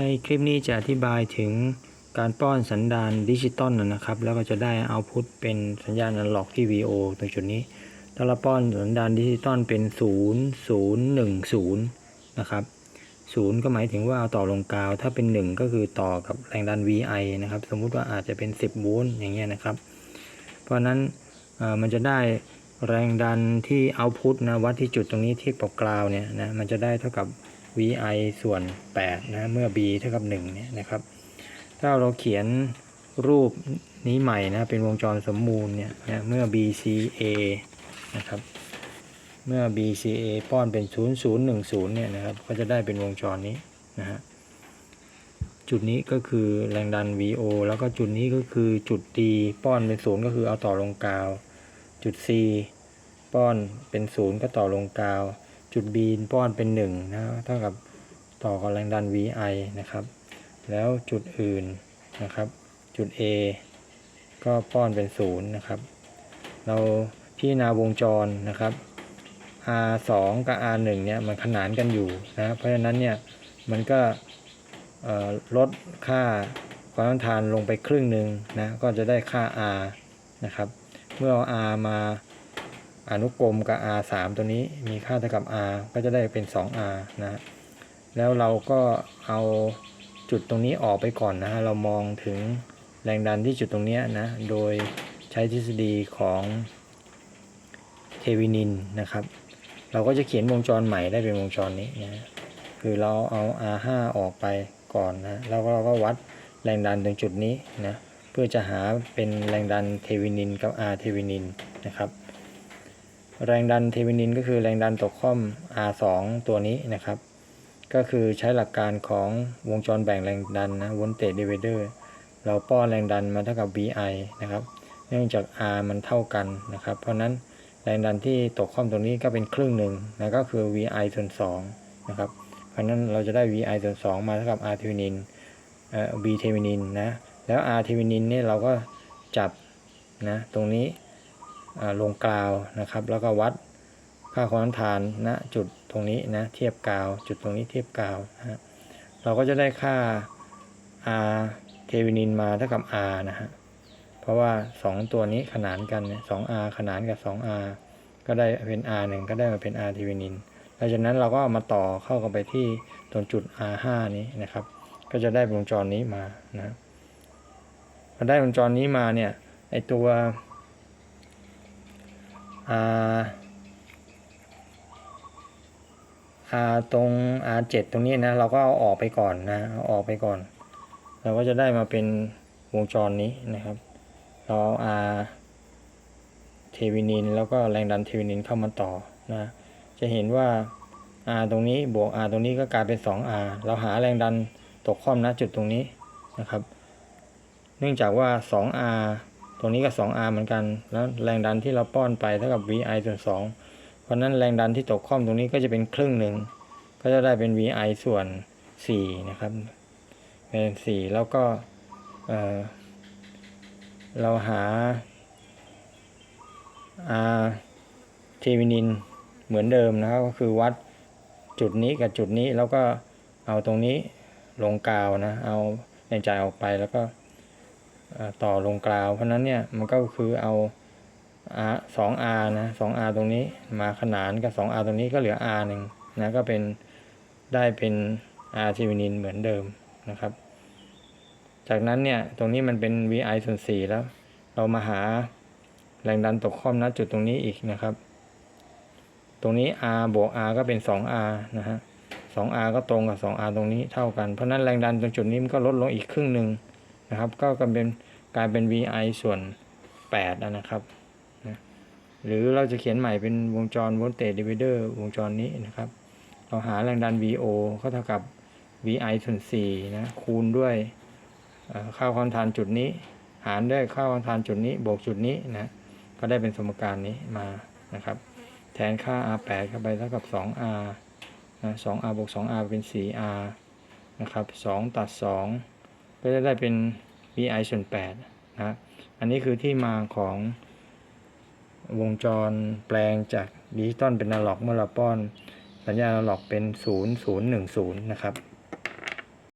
ในคลิปนี้จะอธิบายถึงการป้อนสัญญาณดิจิตอลนะครับ แล้วก็จะได้เอาพุทเป็นสัญญาณอนาล็อกที่ VO ตรงจุดนี้ถ้าเราป้อนสัญญาณดิจิตอลเป็น 0 0 1 0 นะครับ 0 ก็หมายถึงว่าเอาต่อลงกาว ถ้าเป็น 1 ก็คือต่อกับแรงดัน VI นะครับ สมมุติว่าอาจจะเป็น 10 โวลต์อย่างเงี้ยนะครับ เพราะนั้นมันจะได้แรงดันที่เอาพุทนะวัดที่จุดตรงนี้ที่ปกกราวเนี่ยนะมันจะได้เท่ากับ VI ส่วน 8 นะ เมื่อ B เท่ากับ1เนี่ยนะครับ ถ้าเราเขียนรูปนี้ใหม่นะ เป็นวงจรสมมูลเนี่ยนะ เมื่อ BCA นะครับ เมื่อ BCA ป้อนเป็น 0010 เนี่ยนะครับ ก็จะได้เป็นวงจรนี้นะฮะ จุดนี้ก็คือแรงดัน VO แล้วก็จุดนี้ก็คือจุด D ป้อนเป็นศูนย์ก็คือเอาต่อลงกาว จุด C ป้อนเป็นศูนย์ก็ต่อลงกาว จุด B ป้อนเป็น 1 นะเท่ากับต่อกับแรงดัน VI นะครับ แล้วจุดอื่นนะครับ จุด A ก็ป้อนเป็นศูนย์นะครับ เราพิจารณาวงจรนะครับ R2 กับ R1 เนี่ยมันขนานกันอยู่นะเพราะฉะนั้นเนี่ยมันก็ลดค่าความต้านทานลงไปครึ่งหนึ่งนะก็จะได้ค่า R นะครับ เมื่อเอา R มา อนุกรมกับ R3 ตัวนี้มีค่าเท่ากับ R ก็จะได้เป็น 2R นะ แล้วเราก็เอาจุดตรงนี้ออกไปก่อนนะฮะ เรามองถึงแรงดันที่จุดตรงเนี้ยนะ โดยใช้ทฤษฎีของเทวินินนะครับ เราก็จะเขียนวงจรใหม่ได้เป็นวงจรนี้นะ คือเราเอา R5 ออกไปก่อนนะ แล้วเราก็วัดแรงดันตรงจุดนี้นะ เพื่อจะหาเป็นแรงดันเทวินินกับ R เทวินินนะครับ แรงดันเทวินินก็คือแรงดันตกข้อม R2 ตัวนี้นะครับ ก็คือใช้หลักการของวงจรแบ่งแรงดันนะ voltage divider เราป้อนแรงดันมาเท่ากับ VI นะครับ เนื่องจาก R มันเท่ากันนะครับ เพราะนั้นแรงดันที่ตกข้อมตรงนี้ก็เป็นครึ่งหนึ่งนะก็คือ VI ส่วน2นะครับ เพราะนั้นเราจะได้ VI ส่วน2มาเท่ากับ R เทวินินเอ่อ V เทวินินนะ แล้ว R เทวินินเนี่ยเราก็จับนะตรงนี้ ลงกาวนะครับ แล้วก็วัดค่าความต้านทานณจุดตรงนี้นะเทียบกาว จุดตรงนี้เทียบกาวนะฮะเราก็จะได้ค่า R เทวินินมาเท่ากับ R นะฮะเพราะว่า 2 ตัวนี้ขนานกันเนี่ย 2R ขนานกับ 2R ก็ได้เป็น R 1ก็ได้มาเป็น R เทวินินหลังจากนั้นเราก็เอามาต่อเข้ากันไปที่ตรงจุด R5 นี้นะครับ ก็จะได้วงจรนี้มานะพอได้วงจรนี้มาเนี่ยไอตัว R R ตรง R7 ตรงนี้นะ เราก็เอาออกไปก่อนนะเอาออกไปก่อน เราก็จะได้มาเป็นวงจรนี้นะครับ เราเอา R เทวินินแล้วก็แรงดันเทวินินเข้ามาต่อนะ จะเห็นว่า R ตรงนี้บวก R ตรงนี้ก็กลายเป็น 2R เราหาแรงดันตกข้อมณจุดตรงนี้นะครับ เนื่องจากว่า 2R ตรงนี้ก็ 2R เหมือนกัน แล้วแรงดันที่เราป้อนไปเท่ากับ VI ส่วน2เพราะนั้นแรงดันที่ตกข้อมตรงนี้ก็จะเป็นครึ่งหนึ่ง ก็จะได้เป็น VI ส่วน 4 นะครับ เป็น 4 แล้วก็เอ่อเราหา R เทวินินเหมือนเดิมนะครับ ก็คือวัดจุดนี้กับจุดนี้แล้วก็เอาตรงนี้ลงกาวนะ เอาแรงจ่ายออกไปแล้วก็ ต่อลงกราว เพราะนั้นเนี่ยมันก็คือเอา R 2R นะ 2R ตรงนี้มาขนานกับ 2R ตรงนี้ก็เหลือ R หนึ่งนะก็เป็นได้เป็น R เทวินินเหมือนเดิมนะครับ จากนั้นเนี่ยตรงนี้มันเป็น VI ส่วน4แล้ว เรามาหาแรงดันตกข้อมณจุดตรงนี้อีกนะครับ ตรงนี้ R บวก R ก็เป็น 2R นะฮะ 2R ก็ตรงกับ 2R ตรงนี้เท่ากัน เพราะนั้นแรงดันตรงจุดนี้มันก็ลดลงอีกครึ่งหนึ่ง นะครับ ก็กลายเป็นกลายเป็น VI ส่วน8นะครับนะหรือเราจะเขียนใหม่เป็นวงจร voltage divider วงจรนี้นะครับ เราหาแรงดัน VO ก็เท่ากับ VI ส่วน4นะคูณด้วยค่าความทานจุดนี้ หารด้วยค่าความทานจุดนี้บวกจุดนี้นะก็ได้เป็นสมการนี้มานะครับ แทนค่า R8 เข้าไปเท่ากับ 2R นะ 2R บวก 2R เป็น 4R นะครับ 2 ตัด 2 ก็จะได้เป็น VI ส่วน8นะอันนี้คือที่มาของวงจรแปลงจากดิจิตอลเป็นอนาล็อกเมื่อเราป้อนสัญญาณอนาล็อกเป็น 0010 นะครับ